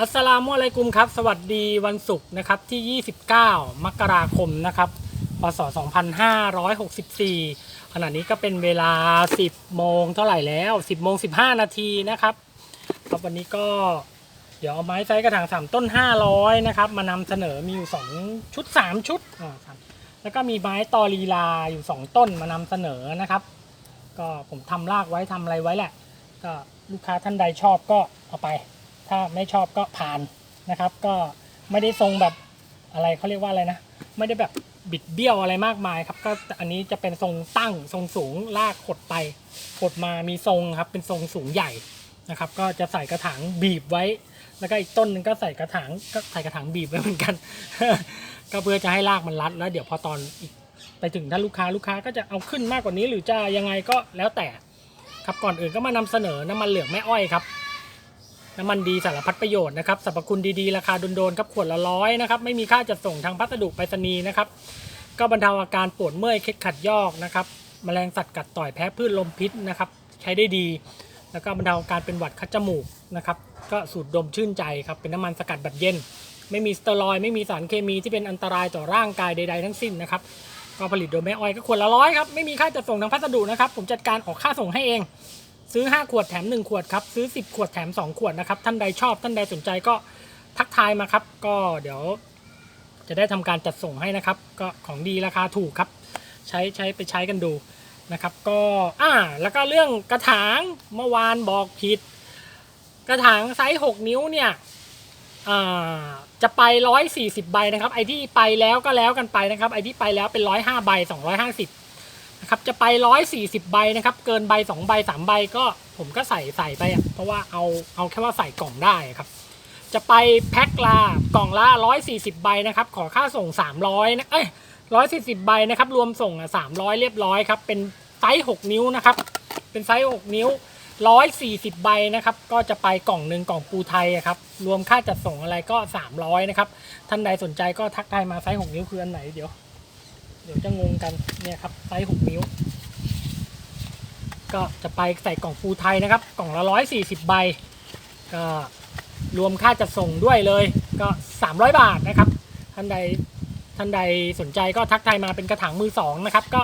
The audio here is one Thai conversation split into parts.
อัสสลามุอะลัยกุมครับ สวัสดีวันศุกร์นะครับที่ 29 มกราคมนะครับพศ2564 ขณะนี้ก็เป็นเวลา 10 โมงเท่าไหร่แล้ว 10 โมง 15 นาทีนะครับครับวันนี้ก็เดี๋ยวเอาไม้ไซส์กระถาง 3 ต้น 500 นะครับ มานำเสนอมีอยู่ 2 ชุด 3 ชุดอ่าครับแล้วก็มีไม้ตอลีลาอยู่ 2 ต้นมานำเสนอนะครับ ก็ผมทำรากไว้ทำอะไรไว้แหละ ก็ลูกค้าท่านใดชอบก็เอาไป ถ้าไม่ชอบก็ผ่านนะครับ ก็ไม่ได้ทรงแบบอะไรเขาเรียกว่าอะไรนะ ไม่ได้แบบบิดเบี้ยวอะไรมากมายครับ ก็อันนี้จะเป็นทรงตั้งทรงสูงลากขดไปขดมามีทรงครับ เป็นทรงสูงใหญ่นะครับ ก็จะใส่กระถางบีบไว้ แล้วก็อีกต้นหนึงก็ใส่กระถางก็ใส่กระถางบีบไว้เหมือนกัน ก็เพื่อจะให้รากมันรัด แล้วเดี๋ยวพอตอนอีกไปถึงถ้าลูกค้าลูกค้าก็จะเอาขึ้นมากกว่านี้ หรือจะยังไงก็แล้วแต่ครับก่อนอื่นก็มานำเสนอน้ำมันเหลืองแม่อ้อยครับ น้ำมันดีสารพัดประโยชน์นะครับสรรพคุณดีๆ ราคาโดนๆครับขวดละร้อยนะครับไม่มีค่าจัดส่งทางพัสดุไปรษณีย์นะครับก็บรรเทาอาการปวดเมื่อยเคล็ดขัดยอกนะครับแมลงสัตว์กัดต่อยแพ้พืชลมพิษนะครับใช้ได้ดี แล้วก็บรรเทาอาการเป็นหวัดคัดจมูกนะครับก็สูดดมชื่นใจครับเป็นน้ำมันสกัดแบบเย็น ไม่มีสเตียรอยไม่มีสารเคมีที่เป็นอันตรายต่อร่างกายใด ๆ ทั้งสิ้นนะครับก็ผลิตโดยแม่อ้อยก็ขวดละร้อยครับไม่มีค่าจัดส่งทางพัสดุนะครับผมจัดการออกค่าส่งให้เอง ซื้อ 5 ขวดแถม 1 ขวดครับ ซื้อ 10 ขวดแถม 2 ขวดนะครับ ท่านใดชอบ ท่านใดสนใจก็ทักทายมาครับ ก็เดี๋ยวจะได้ทำการจัดส่งให้นะครับ ก็ของดีราคาถูกครับ ใช้ใช้ไปใช้กันดูนะครับ ก็อ่าแล้วก็เรื่องกระถางเมื่อวานบอกผิด กระถางไซส์6นิ้วเนี่ยอ่าจะไป 140 ใบนะครับ ไอที่ไปแล้วก็แล้วกันไปนะครับ ไอที่ไปแล้วเป็น 105 ใบ 250 นะครับจะไป 140 ใบนะครับ เกินใบ 2 ใบ 3 ใบก็ผมก็ใส่ใส่ไปอะเพราะว่าเอาเอาแค่ว่าใส่กล่องได้ครับ จะไปแพ็คละกล่องละ140 ใบนะครับ ขอค่าส่ง 300นะเอ้ย140 ใบนะครับ รวมส่งอะ300 เรียบร้อยครับ เป็นไซส์ 6 นิ้วนะครับ เป็นไซส์ 6 นิ้ว 140 ใบนะครับ ก็จะไปกล่องหนึ่งกล่องปูไทยครับ รวมค่าจัดส่งอะไรก็ 300 นะครับ ท่านใดสนใจก็ทักทายมาไซส์ 6 นิ้วคืออันไหนเดี๋ยว เดี๋ยวจะงงกันเนี่ยครับไซส์6นิ้ว ก็จะไปใส่กล่องฟูไทยนะครับ กล่องละ140ใบ ก็รวมค่าจัดส่งด้วยเลยก็300บาทนะครับ ท่านใดท่านใดสนใจก็ทักทายมาเป็นกระถางมือสองนะครับ ก็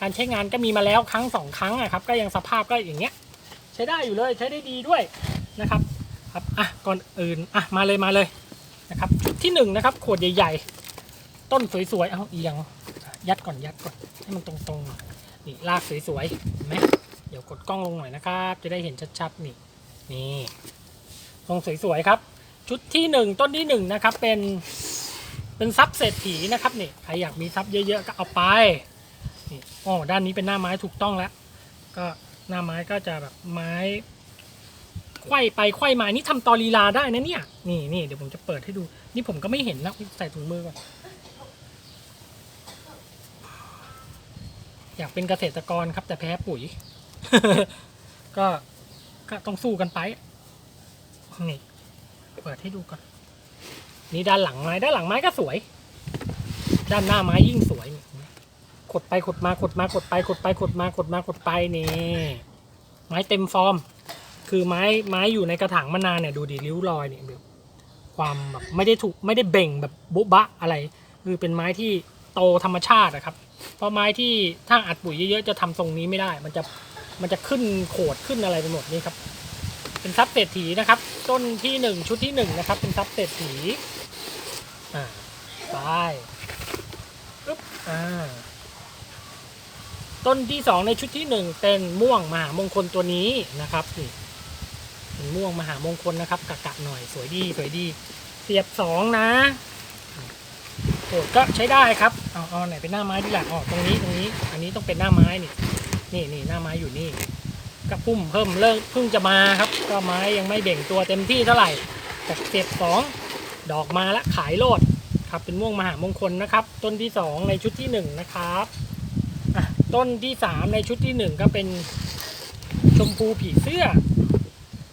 การใช้งานก็มีมาแล้วครั้งสองครั้งอะครับ ก็ยังสภาพก็อย่างเงี้ย ใช้ได้อยู่เลยใช้ได้ดีด้วยนะครับครับอะก่อนอื่นอะมาเลยมาเลยนะครับ ที่หนึ่งนะครับขวดใหญ่ ๆ ต้นสวยๆเอาเอียง ยัดก่อนยัดก่อนให้มันตรงๆนี่ลากสวยๆเห็นไหมเดี๋ยวกดกล้องลงหน่อยนะครับ จะได้เห็นชัดๆนี่นี่ทรงสวยๆครับ ชุดที่หนึ่งต้นที่หนึ่งนะครับเป็นเป็นซับเศรษฐีนะครับนี่ใครอยากมีซับเยอะๆก็เอาไปนี่อ๋อด้านนี้เป็นหน้าไม้ถูกต้องแล้วก็หน้าไม้ก็จะแบบไม้ไขว้ไปไขว้มานี่ทำตอลีลาได้นะเนี่ยนี่นี่เดี๋ยวผมจะเปิดให้ดู นี่ผมก็ไม่เห็นนะใส่ถุงมือก่อน อยากเป็นเกษตรกรครับ แต่แพ้ปุ๋ย ก็ก็ต้องสู้กันไป นี่ เปิดให้ดูก่อน นี่ด้านหลังไม้ด้านหลังไม้ก็สวย ด้านหน้าไม้ยิ่งสวยขดไปขดมาขดมาขดไปขดไปขดมาขดมาขดไปนี่ไม้เต็มฟอร์ม คือไม้ไม้อยู่ในกระถางมานานเนี่ยดูดิริ้วรอยเนี่ยดูความแบบไม่ได้ถูกไม่ได้เบ่งแบบบุบะอะไร คือเป็นไม้ที่โตธรรมชาติอะครับ เพราะไม้ที่ถ้าอัดปุ๋ยเยอะๆจะทำทรงนี้ไม่ได้ มันจะมันจะขึ้นโขดขึ้นอะไรไปหมดนี่ครับ เป็นซับเศรษฐีนะครับ ต้นที่หนึ่งชุดที่หนึ่งนะครับ เป็นซับเศรษฐีอ่าไปปึ๊บอ่าต้นที่สองในชุดที่หนึ่งเป็นม่วงมหามงคลตัวนี้นะครับนี่เป็นม่วงมหามงคลนะครับกะกะหน่อยสวยดีสวยดี เสียบสองนะ โหดก็ใช้ได้ครับเอาเอาไหนเป็นหน้าไม้ดีล่ะอ๋อตรงนี้ตรงนี้ อันนี้ต้องเป็นหน้าไม้นี่นี่นี่หน้าไม้อยู่นี่กระพุ่มเพิ่มเลิกเพิ่งจะมาครับ ก็ไม้ยังไม่เบ่งตัวเต็มที่เท่าไหร่แต่เสียบสองดอกมาแล้วขายโลดครับเป็นม่วงมหามงคลนะครับ ต้นที่สองในชุดที่หนึ่งนะครับต้นที่สามในชุดที่หนึ่งก็เป็นชมพูผีเสื้อ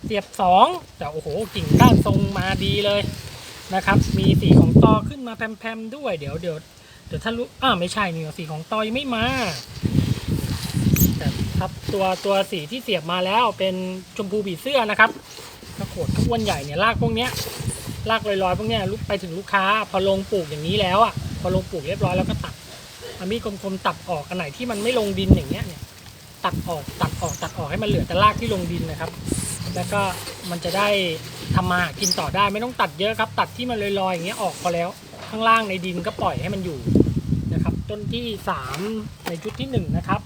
เสียบสองแต่โอ้โหกิ่งก้านทรงมาดีเลย นะครับ มีสีของตอขึ้นมาแพมๆด้วย เดี๋ยวเดี๋ยวเดี๋ยวถ้ารู้อ้าไม่ใช่นี่สีของตอยังไม่มาแต่ครับตัวตัวสีที่เสียบมาแล้วเป็นชมพูบีเสื้อนะครับกระโขดขบวนใหญ่เนี่ยรากพวกเนี้ยรากลอยๆพวกเนี้ยลุกไปถึงลูกค้า พอลงปลูกอย่างนี้แล้วอะพอลงปลูกเรียบร้อยแล้วก็ตัดเอามีดคมๆตัดออกอันไหนที่มันไม่ลงดินอย่างเงี้ยเนี่ยตัดออกตัดออกตัดออกให้มันเหลือแต่รากที่ลงดินนะครับ แล้วก็มันจะได้ทำมาหากินต่อได้ไม่ต้องตัดเยอะครับ ตัดที่มันลอยๆอย่างเงี้ยออกพอแล้ว ข้างล่างในดินก็ปล่อยให้มันอยู่นะครับ ต้นที่สามในชุดที่หนึ่งนะครับ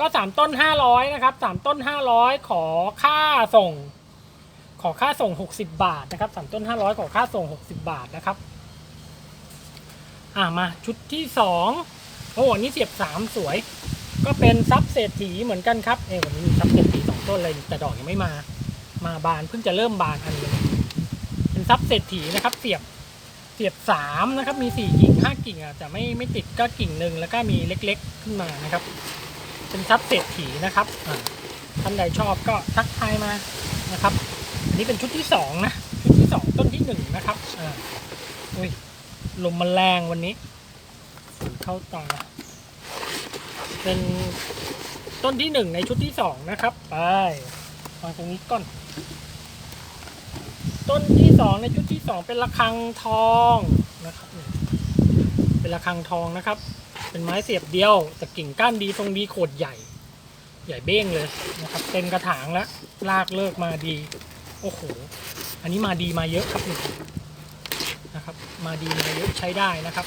ก็สามต้นห้าร้อยนะครับสามต้นห้าร้อยขอค่าส่ง ขอค่าส่งหกสิบาทนะครับสามต้นห้าร้อยขอค่าส่งหกสิบาทนะครับอ่ามาชุดที่สองโอ้อันนี้เสียบสามสวย ก็เป็นซับเศรษฐีเหมือนกันครับเอ้วันนี้มีซับเศรษฐีสองต้นเลยแต่ดอกยังไม่มา มาบานเพิ่งจะเริ่มบานอันนี้เป็นซับเศรษฐีนะครับ เสียบเสียบสามนะครับ มีสี่กิ่งห้ากิ่งอะแต่ไม่ไม่ติดก็กิ่งหนึ่งแล้วก็มีเล็ก ๆ ขึ้นมานะครับ เป็นซับเศรษฐีนะครับท่านใดชอบก็ทักทายมานะครับอันนี้เป็นชุดที่สองนะชุดที่สองต้นที่หนึ่งนะครับอ่าอุ้ยลมมันแรงวันนี้เข้าตาเป็นต้นที่หนึ่งในชุดที่สองนะครับ ไปวางตรงนี้ก่อน ต้นที่สองในชุดที่สองเป็นระฆังทองนะครับ เป็นระฆังทองนะครับ เป็นไม้เสียบเดียวแต่กิ่งก้านดีทรงดีโขดใหญ่ ใหญ่เบ้งเลยนะครับเต็มกระถางแล้วลากเลิกมาดี โอ้โห อันนี้มาดีมาเยอะครับนี่นะครับ มาดีมาเยอะใช้ได้นะครับ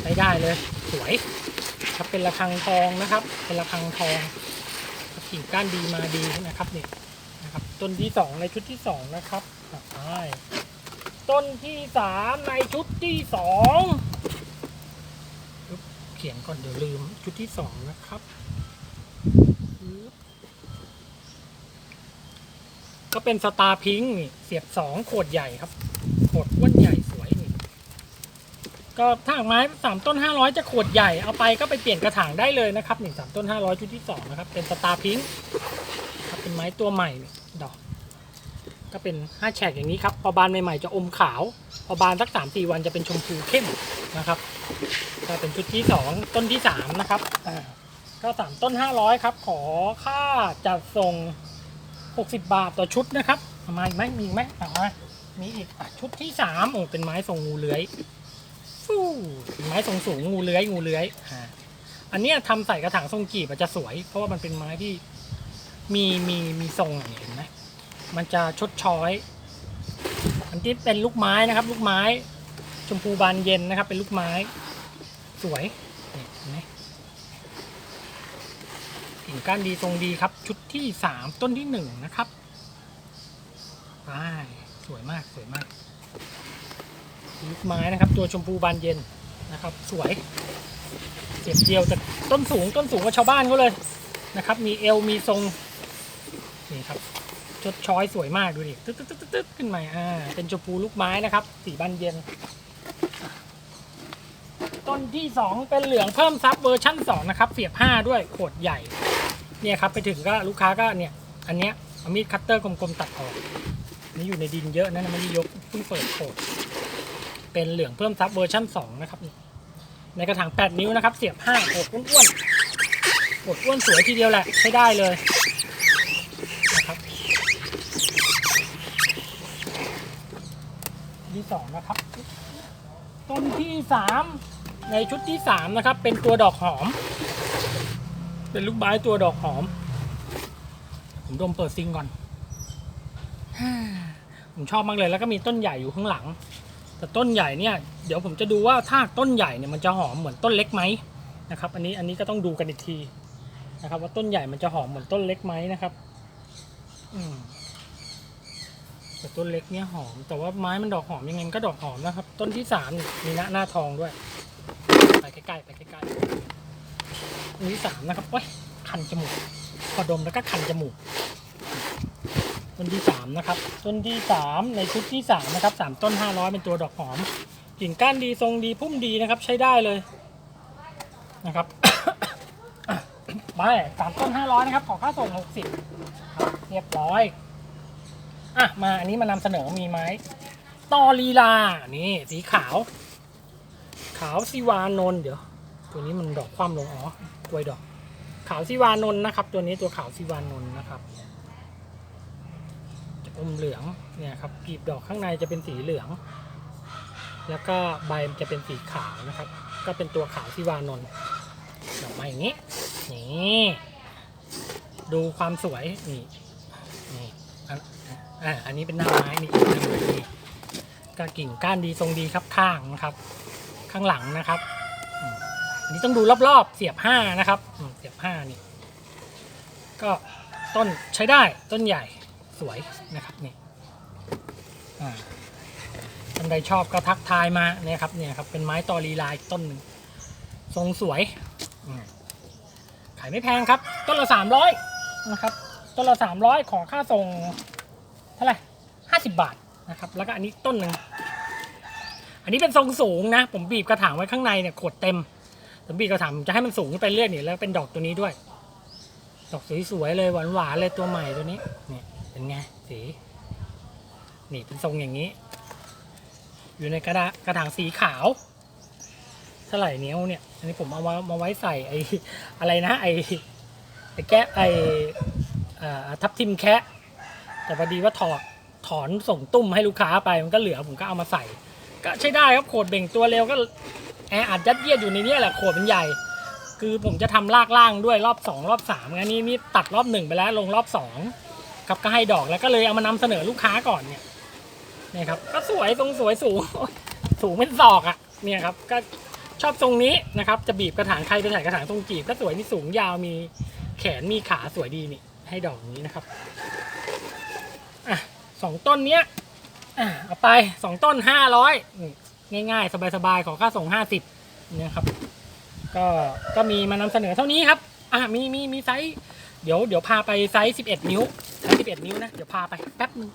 ใช้ได้เลย สวยครับเป็นระฆังทองนะครับ เป็นระฆังทองกิ่งก้านดีมาดีนะครับเนี่ย นะครับ ต้นที่สองในชุดที่สองนะครับอะไปต้นที่สามในชุดที่สองเขียนก่อนเดี๋ยวลืมชุดที่สองนะครับก็เป็นสตาร์พิงค์นี่เสียบสองโขดใหญ่ครับโขดอ้วนใหญ่สวยนี่ก็ถ้าไม้สามต้นห้าร้อยจะขวดใหญ่เอาไปก็ไปเปลี่ยนกระถางได้เลยนะครับหนึ่งสามต้นห้าร้อยชุดที่สองนะครับ เป็นสตาร์พิงค์ครับเป็นไม้ตัวใหม่ ดอกก็เป็นห้าแฉกอย่างนี้ครับ พอบานใหม่ๆจะอมขาว พอบานสักสามสี่วันจะเป็นชมพูเข้มนะครับก็เป็นชุดที่สองต้นที่สามนะครับอ่าก็สามต้นห้าร้อยครับ ขอค่าจัดส่งหกสิบบาทต่อชุดนะครับมาอีกไหมมีอีกไหมอามามีอีกอะชุดที่สามโอ้เป็นไม้ทรงงูเลื้อยฟู่ไม้ทรงสูงงูเลื้อยงูเลื้อยอ่าอันเนี้ยทำใส่กระถางทรงกีบจะสวย เพราะว่ามันเป็นไม้ที่ มีมีมีทรงเห็นไหมมันจะชดช้อย อันที่เป็นลูกไม้นะครับ ลูกไม้ ชมพูบานเย็นนะครับ เป็นลูกไม้ สวยเนี่ยเห็นไหมกิ่งก้านดีทรงดีครับ ชุดที่สามต้นที่หนึ่งนะครับไปสวยมากสวยมากลูกไม้นะครับ ตัวชมพูบานเย็นนะครับ สวยเสียบเดียวแต่ต้นสูงต้นสูงกว่าชาวบ้านเขาเลยนะครับ มีเอวมีทรง นี่ครับชดช้อยสวยมากดูดิตึ๊ดตึ๊ดตึ๊ดตึ๊ดขึ้นมาอ่าเป็นชมพูลูกไม้นะครับสีบานเย็น ต้นที่สองเป็นเหลืองเพิ่มซับเวอร์ชั่นสองนะครับเสียบห้าด้วยโขดใหญ่เนี่ยครับไปถึงก็ลูกค้าก็เนี่ยอันเนี้ยเอามีดคัตเตอร์กลมๆตัดออกนี่อยู่ในดินเยอะนะไม่ได้ยกเพิ่งเปิดโขดเป็นเหลืองเพิ่มซับเวอร์ชั่น2นะครับในกระถาง 8 นิ้วนะครับ เสียบ5โอดอ้วนๆโอดอ้วนสวยทีเดียวแหละใช้ได้เลยนะครับ ที่สองนะครับ ต้นที่3ในชุดที่3นะครับ เป็นตัวดอกหอม เป็นลูกไม้ตัวดอกหอม ผมดมเปิดซิงก่อน ผมชอบมากเลยแล้วก็มีต้นใหญ่อยู่ข้างหลัง แต่ต้นใหญ่เนี่ยเดี๋ยวผมจะดูว่าถ้าต้นใหญ่เนี่ยมันจะหอมเหมือนต้นเล็กไหมนะครับ อันนี้อันนี้ก็ต้องดูกันอีกทีนะครับ ว่าต้นใหญ่มันจะหอมเหมือนต้นเล็กไหมนะครับ อืม แต่ต้นเล็กเนี่ยหอม แต่ว่าไม้มันดอกหอมยังไงมันก็ดอกหอมนะครับ ต้นที่สามมีหน้าหน้าทองด้วย ไปใกล้ๆไปใกล้ๆต้นที่สามนะครับโอ้ยคันจมูกพอดมแล้วก็คันจมูกต้นที่สามนะครับ ต้นที่สามในชุดที่สามนะครับสามต้นห้าร้อยเป็นตัวดอกหอมกิ่งก้านดีทรงดีพุ่มดีนะครับ ใช้ได้เลยนะครับไปสามต้นห้าร้อยนะครับ ขอค่าส่งหกสิบเรียบร้อย อะมาอันนี้มานำเสนอมีไหมตอลีลา นี่ สีขาว ขาวสิวานนเดี๋ยว ตัวนี้มันดอกคว่ำลงอ๋อกล้วยดอก ขาวสิวานนนะครับ ตัวนี้ตัวขาวสิวานนนะครับอมเหลืองเนี่ยครับกลีบดอกข้างในจะเป็นสีเหลือง แล้วก็ใบมันจะเป็นสีขาวนะครับ ก็เป็นตัวขาวที่วานนดอกมาอย่างนี้นี่ดูความสวยนี่นี่ อ่าอันนี้เป็นหน้าไม้นี่อีกหน้าไม้นี่ก็กิ่งก้านดีทรงดีครับข้างนะครับ ข้างหลังนะครับอันนี้ต้องดูรอบๆ เสียบห้านะครับเสียบห้านี่ ก็ต้นใช้ได้ต้นใหญ่สวยนะครับนี่อ่าท่านใดชอบก็ทักทายมาเนี่ยครับเนี่ยครับเป็นไม้ตอรีลายต้นหนึ่งทรงสวยอืมขายไม่แพงครับ ต้นละสามร้อยนะครับ ต้นละสามร้อยขอค่าส่ง เท่าไหร่ห้าสิบบาทนะครับ แล้วก็อันนี้ต้นหนึ่งอันนี้เป็นทรงสูงนะ ผมบีบกระถางไว้ข้างในเนี่ยขดเต็มผมบีบกระถางจะให้มันสูงไปเรื่อยเนี่ยแล้วเป็นดอกตัวนี้ด้วย ดอกสวยๆเลยหวานๆเลยตัวใหม่ตัวนี้เนี่ยเป็นไงสีนี่เป็นทรงอย่างนี้ อยู่ในกระดากระถางสีขาวเท่าไหร่เนี้ยเนี่ย อันนี้ผมเอามามาไว้ใส่ไอ้อะไรนะไอ้ไอ้แกะไอ้อ่าทับทิมแคะ แต่พอดีว่าถอดถอนส่งตุ้มให้ลูกค้าไปมันก็เหลือผมก็เอามาใส่ ก็ใช้ได้ครับโขดเบ่งตัวเร็วก็แออัดยัดเยียดอยู่ในนี้แหละโขดมันใหญ่ คือผมจะทำลากล่างด้วยรอบ 2 รอบ3งั้นนี่นี่ตัดรอบหนึ่งไปแล้วลงรอบ2ครับก็ให้ดอกแล้วก็เลยเอามานำเสนอลูกค้าก่อนเนี่ยนี่ครับก็สวยทรงสวยสูงสูงเป็นศอกอะ่ะเนี่ยครับก็ชอบทรงนี้นะครับ จะบีบกระถางใครไปใส่กระถางทรงจีบก็สวยมีสูงยาวมีแขนมีขาสวยดีนี่ให้ดอกนี้นะครับ สองต้นเนี้ยอะเอาไปสองต้นห้าร้อยง่ายๆ สบายๆ ขอค่าส่งห้าสิบเนี่ยครับ ก็ก็มีมานำเสนอเท่านี้ครับ อะมีมีมีไซส์เดี๋ยวเดี๋ยวพาไปไซส์สิบเอ็ดนิ้วไซส์11นิ้วนะ เดี๋ยวพาไปแป๊บนึง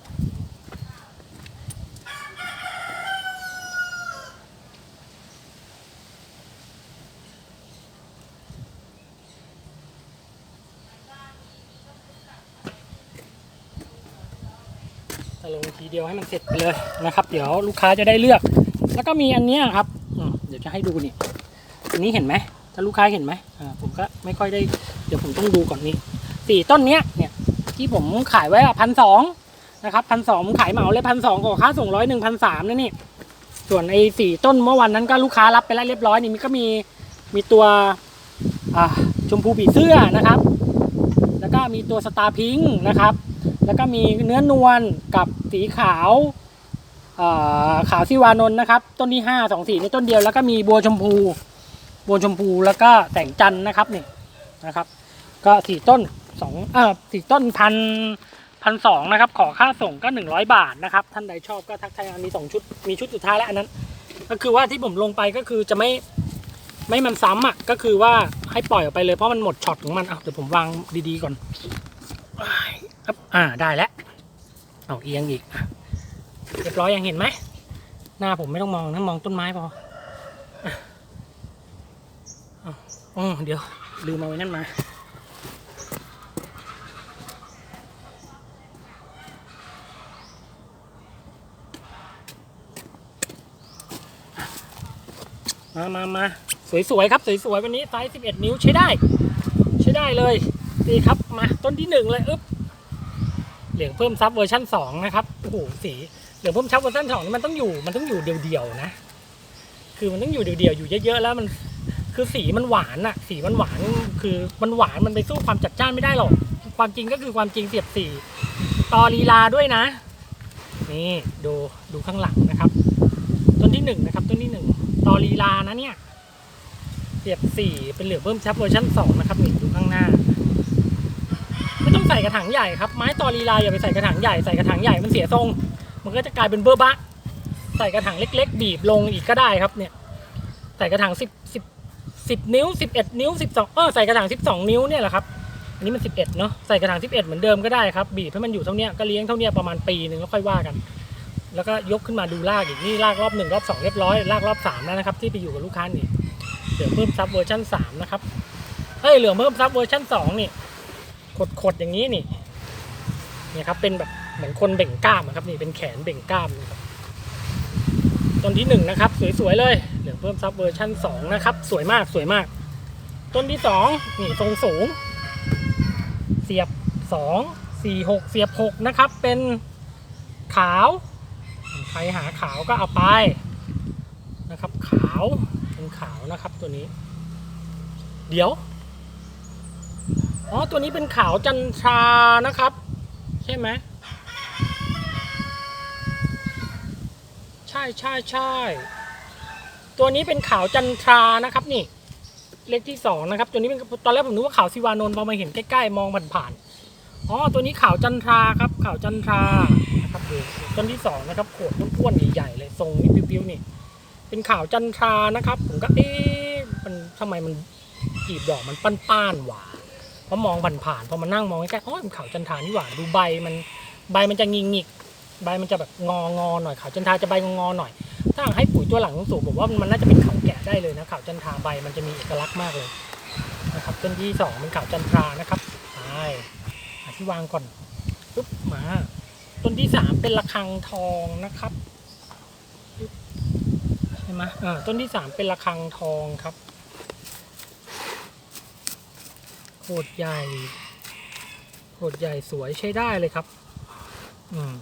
ทีเดียวให้มันเสร็จไปเลยนะครับ เดี๋ยวลูกค้าจะได้เลือก แล้วก็มีอันนี้ครับเดี๋ยวจะให้ดูนี่อันนี้เห็นไหมถ้าลูกค้าเห็นไหมผมก็ไม่ค่อยได้ เดี๋ยวผมต้องดูก่อนนี่สี่ต้นเนี้ยเนี่ยที่ผมขายไว้อะพันสองนะครับพันสองขายเหมาเลยพันสองขอค่าส่งร้อยหนึ่งพันสามนะนี่ส่วนไอ้สี่ต้นเมื่อวันนั้นก็ลูกค้ารับไปแล้วเรียบร้อยนี่มันก็มีมีตัวชมพูผีเสื้อนะครับ แล้วก็มีตัวสตาร์พิงค์นะครับ แล้วก็มีเนื้อนวลกับสีขาวขาวซิวานนท์นะครับ ต้นที่ห้าสองสีในต้นเดียวแล้วก็มีบัวชมพู บัวชมพูแล้วก็แสงจันทร์นะครับนี่นะครับ ก็สี่ต้นสองเออสี่ต้นพันพันสองนะครับ ขอค่าส่งก็หนึ่งร้อยบาทนะครับ ท่านใดชอบก็ทักทายมีสองชุดมีชุดสุดท้ายแล้วอันนั้น ก็คือว่าที่ผมลงไปก็คือจะไม่ไม่มันซ้ำอะก็คือว่าให้ปล่อยออกไปเลยเพราะมันหมดช็อตของมันอะเดี๋ยวผมวางดีๆก่อน ครับอ่าได้แล้วเอาเอียงอีกเรียบร้อยยังเห็นไหมหน้าผมไม่ต้องมองนะมองต้นไม้พออ๋อเดี๋ยวลืมเอาไว้นั่นมามามามาสวยๆครับสวยๆวันนี้ไซส์11 นิ้วใช้ได้ ใช้ได้เลยดีครับมาต้นที่หนึ่งเลยอึ๊บ เหลืองเพิ่มซับเวอร์ชัน2นะครับโอ้โหสีเหลืองเพิ่มซับเวอร์ชัน2นี่มันต้องอยู่มันต้องอยู่เดียวๆนะ คือมันต้องอยู่เดียวๆอยู่เยอะๆแล้วมันคือสีมันหวานอะสีมันหวานคือมันหวานมันไปสู้ความจัดจ้านไม่ได้หรอกความจริงก็คือความจริงเสียบสีต่อลีลาด้วยนะ นี่ดูดูข้างหลังนะครับ ต้นที่หนึ่งนะครับ ต้นที่หนึ่งต่อลีลานะเนี่ยเสียบสี่เป็นเหลืองเพิ่มชับเวอร์ชันสองนะครับนี่ดูข้างหน้า ใส่กระถางใหญ่ครับไม้ตอลีลาอย่าไปใส่กระถางใหญ่ใส่กระถางใหญ่มันเสียทรง มันก็จะกลายเป็นเบอร์บะใส่กระถางเล็ก ๆ บีบลงอีกก็ได้ครับเนี่ยใส่กระถางสิบสิบสิบนิ้วสิบเอ็ดนิ้วสิบสองเออใส่กระถางสิบสองนิ้วเนี่ยแหละครับอันนี้มันสิบเอ็ดเนาะใส่กระถางสิบเอ็ดเหมือนเดิมก็ได้ครับบีบให้มันอยู่เท่านี้ก็เลี้ยงเท่านี้ประมาณปีหนึ่งแล้วค่อยว่ากัน แล้วก็ยกขึ้นมาดูรากอีกนี่รากรอบหนึ่งรอบสองเรียบร้อยรากรอบสามแล้วนะครับที่ไปอยู่กับลูกค้านี่เหลืองเพิ่มซับเวอร์ชันสามนะครับเฮ้ยเหลือเพิ่มซับเวอร์ชันสองนี่ ขดๆอย่างนี้นี่เนี่ยครับเป็นแบบเหมือนคนเบ่งกล้ามครับนี่เป็นแขนเบ่งกล้ามนะครับต้นที่หนึ่งนะครับ สวยๆเลยเหลืองเพิ่มซับเวอร์ชันสองนะครับ สวยมากสวยมาก ต้นที่สองนี่ทรงสูง เสียบสองสี่หกเสียบหกนะครับ เป็นขาวใครหาขาวก็เอาไปนะครับ ขาวเป็นขาวนะครับตัวนี้ เดี๋ยว อ๋อ ตัวนี้เป็นขาวจันทรานะครับ ใช่ไหม ใช่ใช่ใช่ตัวนี้เป็นขาวจันทรานะครับนี่ เลขที่สองนะครับ ตัวนี้เป็นตอนแรกผมนึกว่าขาวสิวานนท์พอมาเห็นใกล้ๆมองผ่านๆอ๋อ ตัวนี้ขาวจันทราครับขาวจันทรานะครับดูต้นที่สองนะครับโขดอ้วนๆใหญ่ๆเลยทรงนี่ปิ้วๆนี่ เป็นขาวจันทรานะครับ ผมก็เอ๊ะมันทำไมมันกีบดอกมันป้านๆหวาน พอมองผ่านๆพอมานั่งมองใกล้ๆอ๋อมันขาจันทานี่หว่าดูใบมันใบมันจะงิงงิกใบมันจะแบบงองอหน่อยเขาจันทาจะใบงอหน่อย ถ้าให้ปุ๋ยตัวหลังสูงผมว่ามันน่าจะเป็นเขาแกะได้เลยนะเขาจันทาใบมันจะมีเอกลักษณ์มากเลยนะครับต้นที่สองเป็นขาจันทรานะครับไปหาที่วางก่อนปุ๊บมาต้นที่สามเป็นระฆังทองนะครับปึ๊บใช่ไหมอ่าต้นที่สามเป็นระฆังทองครับ โคตรใหญ่โคตรใหญ่สวยใช้ได้เลยครับ อืม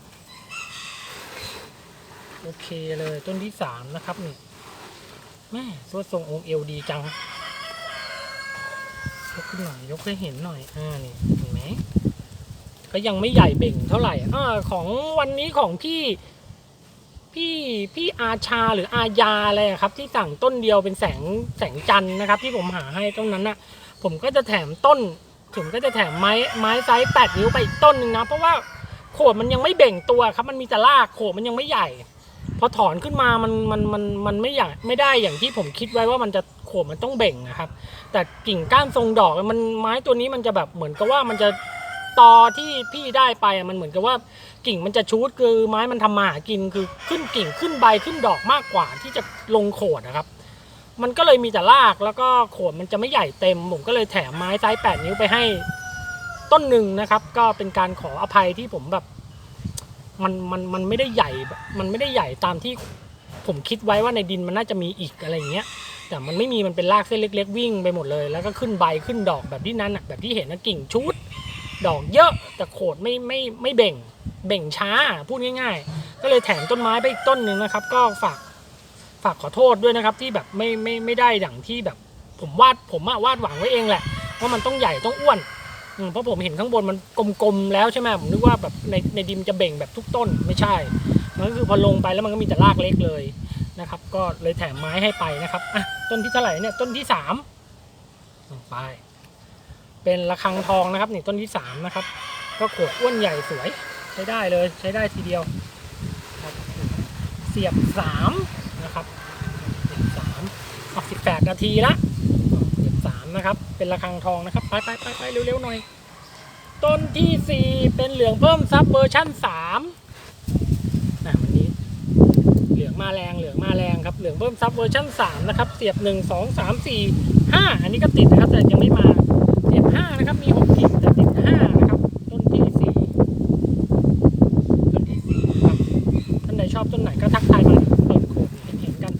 โอเคเลยต้นที่สามนะครับนี่แม่สวดทรงองค์เอวดีจัง ยกขึ้นหน่อย ยกให้เห็นหน่อย อ่า นี่เห็นไหม ก็ยังไม่ใหญ่เบ่งเท่าไหร่ อ่า ของวันนี้ของพี่ พี่ พี่อาชาหรืออาญาอะไรครับ ที่สั่งต้นเดียวเป็นแสงแสงจันทร์นะครับ ที่ผมหาให้ต้นนั้นน่ะ ผมก็จะแถมต้นผมก็จะแถมไม้ไม้ไซส์แปดนิ้วไปอีกต้นหนึ่งนะ เพราะว่าโขดมันยังไม่เบ่งตัวครับ มันมีแต่รากโขดมันยังไม่ใหญ่ พอถอนขึ้นมามันมันมันมันไม่อย่างไม่ได้อย่างที่ผมคิดไว้ว่ามันจะโขดมันต้องเบ่งนะครับ แต่กิ่งก้านทรงดอกมันไม้ตัวนี้มันจะแบบเหมือนกับว่ามันจะตอที่พี่ได้ไปมันเหมือนกับว่ากิ่งมันจะชูดคือไม้มันทำมาหากินคือขึ้นกิ่งขึ้นใบขึ้นดอกมากกว่าที่จะลงโขดนะครับ มันก็เลยมีแต่รากแล้วก็โขดมันจะไม่ใหญ่เต็ม ผมก็เลยแถมไม้ไซส์แปดนิ้วไปให้ต้นหนึ่งนะครับ ก็เป็นการขออภัยที่ผมแบบ มันมันมันไม่ได้ใหญ่มันไม่ได้ใหญ่ตามที่ผมคิดไว้ว่าในดินมันน่าจะมีอีกอะไรอย่างเงี้ย แต่มันไม่มีมันเป็นรากเส้นเล็ก ๆ วิ่งไปหมดเลย แล้วก็ขึ้นใบขึ้นดอกแบบที่นั้นอะแบบที่เห็นนะกิ่งชุด ดอกเยอะแต่โขดไม่ไม่ไม่เบ่ง เบ่งช้าพูดง่าย ๆ ก็เลยแถมต้นไม้ไปอีกต้นหนึ่งนะครับ ก็ฝากากขอโทษด้วยนะครับที่แบบไม่ไม่ไม่ได้อย่างที่แบบผมวาดผมอะวาดหวังไว้เองแหละว่ามันต้องใหญ่ต้องอ้วนเพราะผมเห็นข้างบนมันกลมๆแล้วใช่ไหมผมนึกว่าแบบในในดินจะเบ่งแบบทุกต้นไม่ใช่ มันก็คือพอลงไปแล้วมันก็มีแต่รากเล็กเลยนะครับ ก็เลยแถมไม้ให้ไปนะครับอะต้นที่เท่าไหร่เนี่ยต้นที่สามลงไปเป็นระฆังทองนะครับนี่ต้นที่สามนะครับ ก็ขวดอ้วนใหญ่สวยใช้ได้เลยใช้ได้ทีเดียวครับเสียบสาม นะครับสามออกสิบแปดนาทีละเก็บสามนะครับ เป็นระฆังทองนะครับ ไปไปไปไปเร็วๆหน่อย ต้นที่สี่เป็นเหลืองเพิ่มซับเวอร์ชั่นสามนะวันนี้ เหลืองมาแรง เหลืองมาแรงครับ เหลืองเพิ่มซับเวอร์ชั่นสามนะครับ เสียบหนึ่งสองสามสี่ห้าอันนี้ก็ติดนะครับ แต่ยังไม่มา เสียบห้านะครับ มีหกกิ่งแต่ติดห้านะครับ ต้นที่สี่ต้นที่สี่ครับ ท่านใดชอบต้นไหนก็ทักทายมาเปิดโขดเห็นๆกัน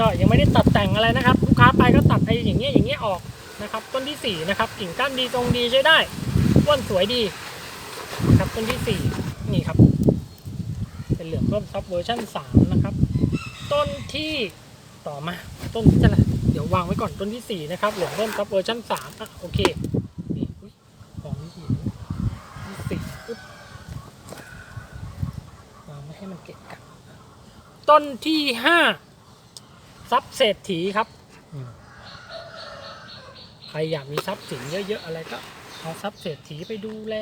ก็ยังไม่ได้ตัดแต่งอะไรนะครับ ลูกค้าไปก็ตัดไอ้อย่างเงี้ยอย่างเงี้ยออกนะครับ ต้นที่สี่นะครับกิ่งก้านดีตรงดีใช้ได้อ้วนสวยดีนะครับต้นที่สี่นี่ครับ เป็นเหลืองเพิ่มซับเวอร์ชั่นสามนะครับ ต้นที่ต่อมาต้นที่จะไหนเดี๋ยววางไว้ก่อนต้นที่สี่นะครับ เหลืองเพิ่มซับเวอร์ชั่นสามอะ โอเค นี่อุ๊ยหอมหิวที่สี่ปุ๊บวางไม่ให้มันเกะกะต้นที่ห้า ทรัพย์เศรษฐีครับ ใครอยากมีทรัพย์สินเยอะ ๆ อะไรก็เอาทรัพย์เศรษฐีไปดูแล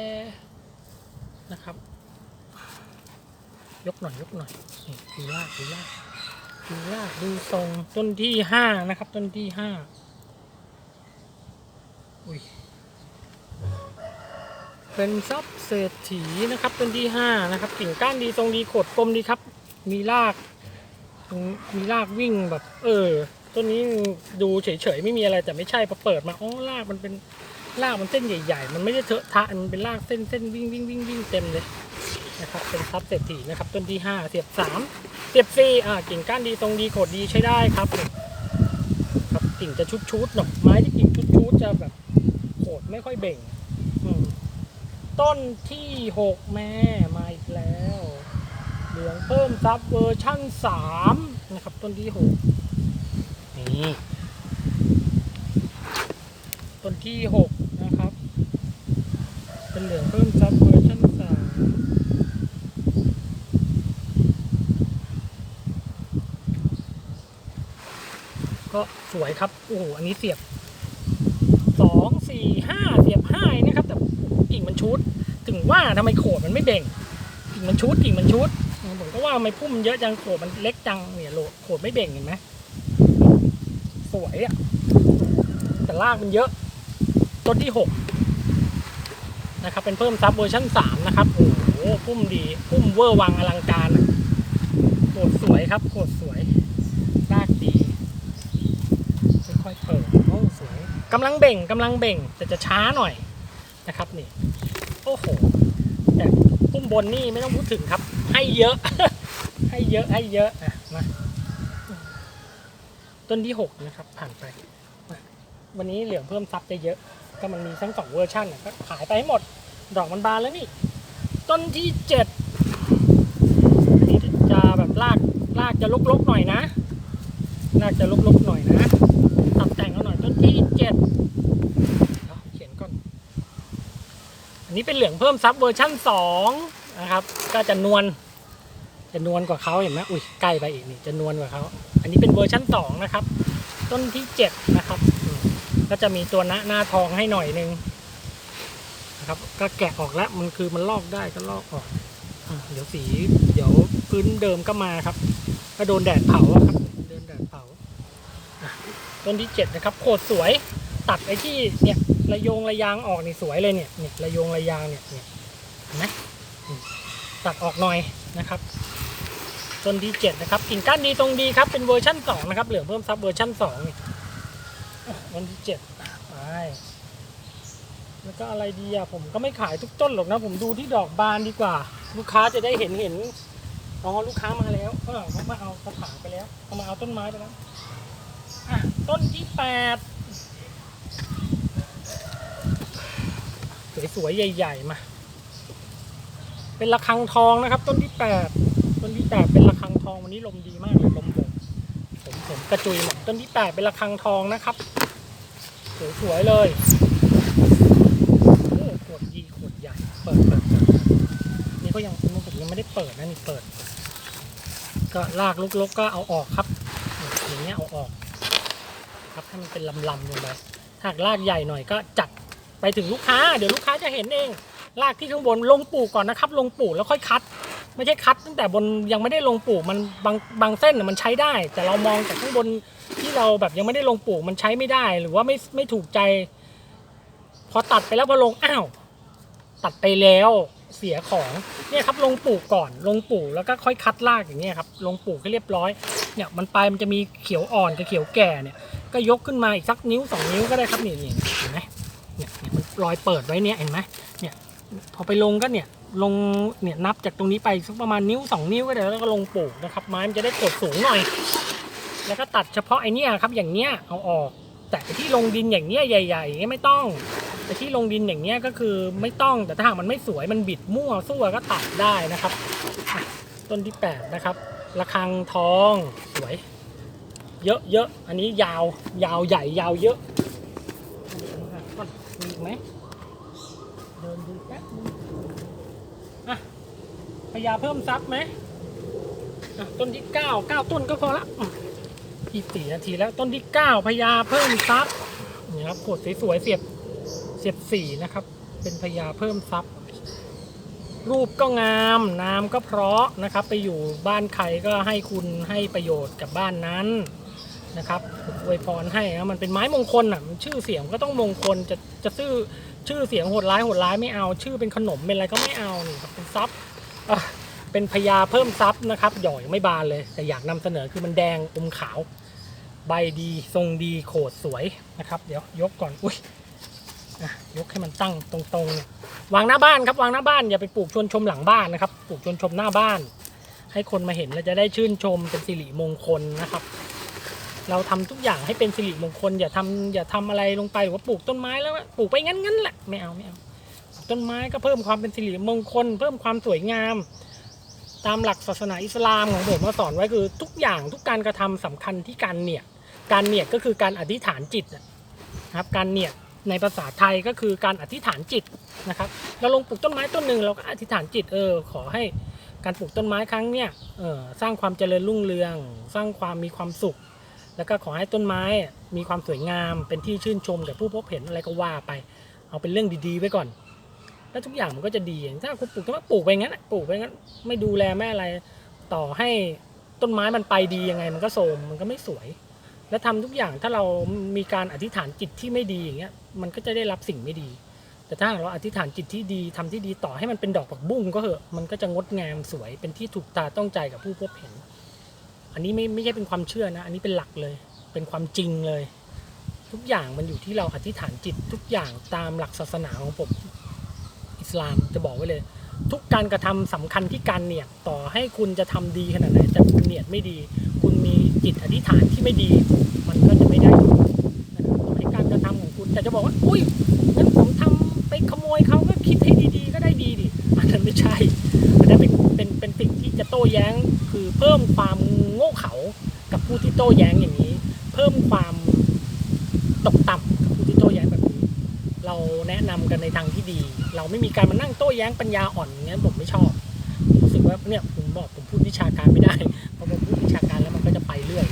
นะครับ ยกหน่อยยกหน่อยดูลากดูลากดูลากดูทรงต้นที่ห้านะครับ ต้นที่ห้าอุ้ยเป็นทรัพย์เศรษฐีนะครับ ต้นที่ห้านะครับกิ่งก้านดีทรงดีขดกลมดีครับ มีราก มีรากวิ่งแบบ เออต้นนี้ดูเฉยๆไม่มีอะไรแต่ไม่ใช่พอเปิดมาอ๋อรากมันเป็นรากมันเส้นใหญ่ ๆ มันไม่ได้เถอะทะมันเป็นรากเส้นเส้นวิ่งวิ่งวิ่งวิ่งเต็มเลยนะครับเป็นซับเศรษฐีนะครับต้นที่ห้าเสียบสามเสียบสี่อ่ากิ่งก้านดีตรงดีโขดดีใช้ได้ครับครับกิ่งจะชุดชุดๆหน่อยไม้ที่กิ่งชุดชุดๆจะแบบโขดไม่ค่อยเบ่งต้นที่หกแม่มาอีกแล้ว เพิ่มซับเวอร์ชั่นสามนะครับต้นที่หกนี่ต้นที่หกนะครับ เป็นเหลืองเพิ่มซับเวอร์ชั่นสามก็สวยครับโอ้โหอันนี้เสียบสองสี่ห้าเสียบห้านะครับแต่กิ่งมันชุด ถึงว่าทำไมโขดมันไม่เบ่งกิ่งมันชุดกิ่งมันชุด ผมก็ว่าทำไมพุ่มเยอะจังโขดมันเล็กจังเนี่ยโลโขดไม่เบ่งเห็นไหมสวยอะแต่รากมันเยอะต้นที่หกนะครับเป็นเพิ่มซับเวอร์ชั่นสามนะครับโอ้โหพุ่มดีพุ่มเวอร์วังอลังการโขดสวยครับโขดสวยรากดีค่อยๆเปิดโอ้สวยกำลังเบ่งกำลังเบ่งแต่จะช้าหน่อยนะครับนี่โอ้โหแต่พุ่มบนนี่ไม่ต้องพูดถึงครับ เยอะ ให้เยอะให้เยอะอะมาต้นที่หกนะครับ ผ่านไป วันนี้เหลืองเพิ่มซับจะเยอะ ก็มันมีทั้งสองเวอร์ชันน่ะก็ขายไปให้หมด ดอกมันบานแล้วนี่ ต้นที่เจ็ดนี้จะแบบลากลากจะลกๆหน่อยนะลากจะลกๆหน่อยนะตัดแต่งเอาหน่อยต้นที่เจ็ดเดี๋ยวเขียนก่อน อันนี้เป็นเหลืองเพิ่มซับเวอร์ชั่นสองนะครับ ก็จะนวล จะนวลกว่าเขาเห็นไหมอุ้ยใกล้ไปอีกนี่จะนวลกว่าเขาอันนี้เป็นเวอร์ชั่นสองนะครับ ต้นที่เจ็ดนะครับก็จะมีตัวหน้าหน้าทองให้หน่อยนึงนะครับ ก็แกะออกแล้วมันคือมันลอกได้ก็ลอกออกอเดี๋ยวสีเดี๋ยวพื้นเดิมก็มาครับ ก็โดนแดดเผาครับโดนแดดเผาต้นที่เจ็ดนะครับโคตรสวยตัดไอ้ที่เนี่ยระยงระยางออกนี่สวยเลยเนี่ยเนี่ยระยงระยางเนี่ยเนี่ยเห็นไหมตัดออกหน่อยนะครับ ต้นที่เจ็ดนะครับกิ่งก้านดีตรงดีครับเป็นเวอร์ชั่นสองนะครับเหลืองเพิ่มซับเวอร์ชั่นสองนี่ต้นที่เจ็ดไปแล้วก็อะไรดีอะผมก็ไม่ขายทุกต้นหรอกนะผมดูที่ดอกบานดีกว่า ลูกค้าจะได้เห็นเห็นอ๋อลูกค้ามาแล้วเออเขามาเอากระถางไปแล้วเขามาเอาต้นไม้ไปแล้วต้นที่แปดสวยๆใหญ่ ๆ มา เป็นระฆังทองนะครับ ต้นที่แปด ต้นที่แปดเป็นระฆังทองวันนี้ลมดีมากเลยลมโบกผมผมกระจุยหมดต้นที่แปดเป็นระฆังทองนะครับสวยๆเลยโอ้ขวดดีขวดใหญ่เปิดเปิดนี่ก็ยังผมยังไม่ได้เปิดนะนี่เปิด ก็ลากลุกๆก็เอาออกครับอย่างเงี้ยเอาออก ครับให้มันเป็นลำๆลงไปถ้าหากลากใหญ่หน่อยก็จัดไปถึงลูกค้า เดี๋ยวลูกค้าจะเห็นเองลากที่ข้างบนลงปลูกก่อนนะครับ ลงปลูกแล้วค่อยคัด ไม่ใช่คัดตั้งแต่บนยังไม่ได้ลงปลูกมันบางบางเส้นมันใช้ได้ แต่เรามองจากข้างบนที่เราแบบยังไม่ได้ลงปลูกมันใช้ไม่ได้ หรือว่าไม่ไม่ถูกใจ พอตัดไปแล้วพอลงอ้าวตัดไปแล้วเสียของเนี่ยครับลงปลูกก่อนลงปลูกแล้วก็ค่อยคัดรากอย่างเงี้ยครับลงปลูกให้เรียบร้อยเนี่ยมันปลายมันจะมีเขียวอ่อนกับเขียวแก่เนี่ยก็ยกขึ้นมาอีกสักนิ้วสองนิ้วก็ได้ครับนี่นี่เห็นไหมเนี่ยเนี่ยมันรอยเปิดไว้เนี่ยเห็นไหมเนี่ยพอไปลงก็เนี่ย ลงเนี่ยนับจากตรงนี้ไปสักประมาณนิ้วสองนิ้วก็ได้แล้วก็ลงปลูกนะครับ ไม้มันจะได้กดสูงหน่อย แล้วก็ตัดเฉพาะไอเนี่ยครับ อย่างเนี้ยเอาออก แต่ที่ลงดินอย่างเนี้ยใหญ่ๆอย่างเงี้ยไม่ต้อง แต่ที่ลงดินอย่างเนี้ยก็คือไม่ต้องแต่ถ้าหากมันไม่สวยมันบิดมั่วสู้ก็ตัดได้นะครับต้นที่แปดนะครับระฆังทองสวย เยอะเยอะอันนี้ยาวยาวใหญ่ยาวเยอะอนมีอีกไหมเดินดูแป๊บนึง พยาเพิ่มซับไหมต้นที่เก้าเก้าต้นก็พอละอีกสี่นาทีแล้วต้นที่เก้าพยาเพิ่มซับนี่ครับขดสวยๆเสียบเสียบสี่นะครับ เป็นพยาเพิ่มซับรูปก็งามน้ำก็เพราะนะครับ ไปอยู่บ้านใครก็ให้คุณให้ประโยชน์กับบ้านนั้นนะครับอวยพรให้นะมันเป็นไม้มงคลอะมันชื่อเสียงก็ต้องมงคลจะจะชื่อชื่อเสียงโหดร้ายโหดร้ายไม่เอา ชื่อเป็นขนมเป็นอะไรก็ไม่เอานี่ครับเป็นซับ เป็นพญาเพิ่มซับนะครับหย่อยไม่บานเลย แต่อยากนำเสนอคือมันแดงอมขาว ใบดีทรงดีโขดสวยนะครับ เดี๋ยวยกก่อนอุ้ยอะยกให้มันตั้งตรงๆ วางหน้าบ้านครับวางหน้าบ้านอย่าไปปลูกชวนชมหลังบ้านนะครับปลูกชวนชมหน้าบ้าน ให้คนมาเห็นแล้วจะได้ชื่นชมเป็นสิริมงคลนะครับ เราทำทุกอย่างให้เป็นสิริมงคล อย่าทำอย่าทำอะไรลงไปหรือว่าปลูกต้นไม้แล้วปลูกไปงั้นงั้นๆแหละไม่เอาไม่เอา ต้นไม้ก็เพิ่มความเป็นสิริมงคล เพิ่มความสวยงาม ตามหลักศาสนาอิสลามของผมมาสอนไว้คือทุกอย่างทุกการกระทำสำคัญที่การเนียดการเนียดก็คือการอธิษฐานจิตนะครับการเนียดในภาษาไทยก็คือการอธิษฐานจิตนะครับเราลงปลูกต้นไม้ต้นหนึ่งเราก็อธิษฐานจิตเออขอให้การปลูกต้นไม้ครั้งเนี้ยเออสร้างความเจริญรุ่งเรือง สร้างความมีความสุข แล้วก็ขอให้ต้นไม้มีความสวยงาม เป็นที่ชื่นชมแก่ผู้พบเห็นอะไรก็ว่าไป เอาเป็นเรื่องดีๆไว้ก่อน แล้วทุกอย่างมันก็จะดีอย่างถ้าคุณปลูกต้นไม้ปลูกไปงั้นปลูกไปงั้นไม่ดูแลไม่อะไร ต่อให้ต้นไม้มันไปดียังไง มันก็โทมมันก็ไม่สวย แล้วทำทุกอย่างถ้าเรามีการอธิษฐานจิตที่ไม่ดีอย่างเงี้ยมันก็จะได้รับสิ่งไม่ดี แต่ถ้าเราอธิษฐานจิตที่ดีทำที่ดีต่อให้มันเป็นดอกผักบุ้งก็เหอะมันก็จะงดงามสวยเป็นที่ถูกตาต้องใจกับผู้พบเห็น อันนี้ไม่ไม่ใช่เป็นความเชื่อนะ อันนี้เป็นหลักเลย เป็นความจริงเลย ทุกอย่างมันอยู่ที่เราอธิษฐานจิตทุกอย่างตามหลักศาสนาของผม อิสลามจะบอกไว้เลย ทุกการกระทำสำคัญที่การเนียดต่อให้คุณจะทำดีขนาดไหนแต่คุณเนียดไม่ดี คุณมีจิตอธิษฐานที่ไม่ดี มันก็จะไม่ได้ผลนะครับต่อให้การกระทำของคุณแต่จะบอกว่าอุ้ยงั้นผมทำไปขโมยเขาก็คิดให้ดีๆ ก็ได้ดีดิอันนั้นไม่ใช่อันนั้นเป็นเป็นเป็นสิ่งที่จะโต้แย้งคือเพิ่มความโง่เขลากับผู้ที่โต้แย้งอย่างนี้ เพิ่มความตกต่ำกับผู้ที่โต้แย้งแบบนี้ เราแนะนำกันในทางที่ดี เราไม่มีการมานั่งโต้แย้งปัญญาอ่อนอย่างนี้ผมไม่ชอบรู้สึกว่าเนี่ยผมบอกผมพูดวิชาการไม่ได้เพราะผมพูดวิชาการแล้วมันก็จะไปเรื่อย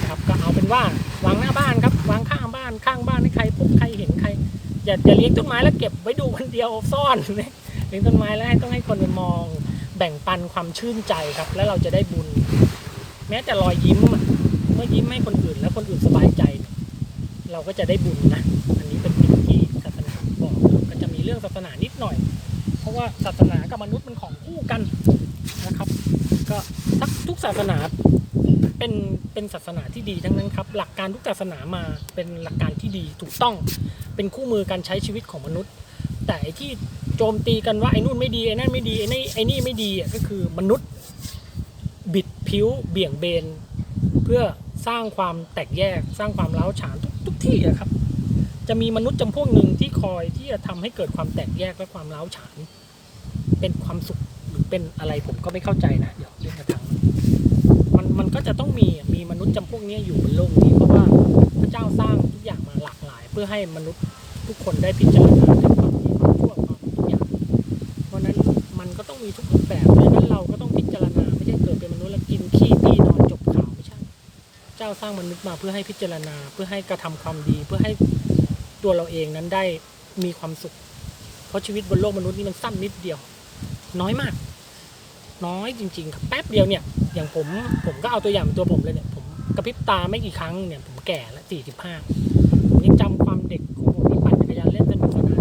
นะครับก็เอาเป็นว่าวางหน้าบ้านครับวางข้างบ้านข้างบ้านให้ใครพบใครเห็นใครอย่าอย่าเลี้ยงต้นไม้แล้วเก็บไว้ดูคนเดียวซ่อนเลี้ยงต้นไม้แล้วให้ต้องให้คนไปมอง แบ่งปันความชื่นใจครับ แล้วเราจะได้บุญ แม้แต่รอยยิ้มเมื่อยิ้มให้คนอื่น แล้วคนอื่นสบายใจ เราก็จะได้บุญนะ รื่องศาสนานิดหน่อย เพราะว่าศาสนากับมนุษย์มันของคู่กันนะครับ ก็ทุกศาสนาเป็นเป็นศาสนาที่ดีทั้งนั้นครับ หลักการทุกศาสนามาเป็นหลักการที่ดีถูกต้องเป็นคู่มือการใช้ชีวิตของมนุษย์ แต่ที่โจมตีกันว่าไอ้นู่นไม่ดีไอ้นั่นไม่ดีไอ้นี่ไอ้นี่ไม่ดีก็คือมนุษย์บิดผิวเบี่ยงเบน เพื่อสร้างความแตกแยกสร้างความร้าวฉานทุกทุกที่อะครับ จะมีมนุษย์จำพวกหนึ่งที่คอยที่จะทำให้เกิดความแตกแยกและความร้าวฉาน เป็นความสุขหรือเป็นอะไรผมก็ไม่เข้าใจนะเดี๋ยวเรื่องกระทังมันมันก็จะต้องมีมีมนุษย์จำพวกนี้อยู่บนโลกนี้เพราะว่าพระเจ้าสร้างทุกอย่างมาหลากหลาย เพื่อให้มนุษย์ทุกคนได้พิจารณาถึงความดีความชั่วความทุกอย่างเพราะนั้นมันก็ต้องมีทุกรูปแบบเพราะนั้นเราก็ต้องพิจารณาไม่ใช่เกิดเป็นมนุษย์แล้วกินขี้ปี้นอนจบข่าวไม่ใช่ เจ้าสร้างมนุษย์มาเพื่อให้พิจารณาเพื่อให้กระทำความดีเพื่อให้ ตัวเราเองนั้นได้มีความสุข เพราะชีวิตบนโลกมนุษย์นี่มันสั้นนิดเดียว น้อยมาก น้อยจริง ๆ ครับแป๊บเดียวเนี่ยอย่างผมผมก็เอาตัวอย่างเป็นตัวผมเลยเนี่ยผมกระพริบตาไม่กี่ครั้งเนี่ยผมแก่แล้วสี่สิบห้าผมยังจำความเด็กของผมที่ปั่นจักรยานเล่นสนุกสนาน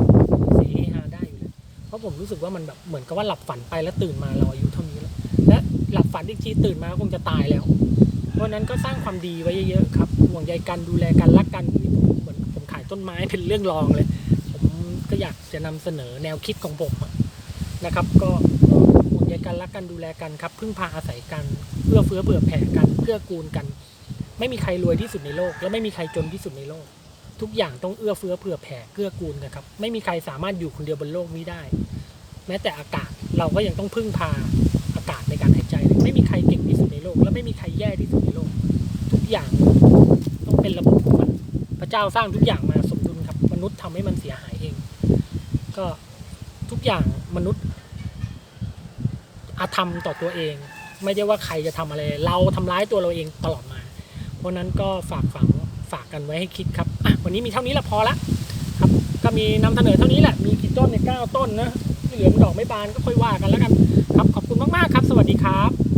เสเฮฮาได้อยู่เลยเพราะผมรู้สึกว่ามันแบบเหมือนกับว่าหลับฝันไปแล้วตื่นมาเราอายุเท่านี้แล้วและหลับฝันอีกทีตื่นมาคงจะตายแล้ว เพราะฉะนั้นก็สร้างความดีไว้เยอะๆครับห่วงใยกันดูแลกันรักกัน ต้นไม้เป็นเรื่องรองเลย ผมก็อยากจะนำเสนอแนวคิดของผมนะครับ ก็ห่วงใยกันรักกันดูแลกันครับพึ่งพาอาศัยกันเอื้อเฟื้อเผื่อแผ่กันเกื้อกูลกัน ไม่มีใครรวยที่สุดในโลก และไม่มีใครจนที่สุดในโลก ทุกอย่างต้องเอื้อเฟื้อเผื่อแผ่เกื้อกูลกันครับ ไม่มีใครสามารถอยู่คนเดียวบนโลกนี้ได้ แม้แต่อากาศเราก็ยังต้องพึ่งพาอากาศในการหายใจ ไม่มีใครเก่งที่สุดในโลก และไม่มีใครแย่ที่สุดในโลก ทุกอย่างต้องเป็นระบบของมัน พระเจ้าสร้างทุกอย่างมา นุษย์ทำให้มันเสียหายเอง ก็ทุกอย่างมนุษย์อาธรรมต่อตัวเอง ไม่ได้ว่าใครจะทำอะไร เราทำร้ายตัวเราเองตลอดมา เพราะนั้นก็ฝากฝังฝากกันไว้ให้คิดครับอะวันนี้มีเท่านี้ละพอละครับ ก็มีนำเสนอเท่านี้แหละมีกี่ต้นในยเก้าต้นนะที่เหลือมันดอกไม่บานก็ค่อยว่ากันแล้วกัน ครับขอบคุณมากๆครับ สวัสดีครับ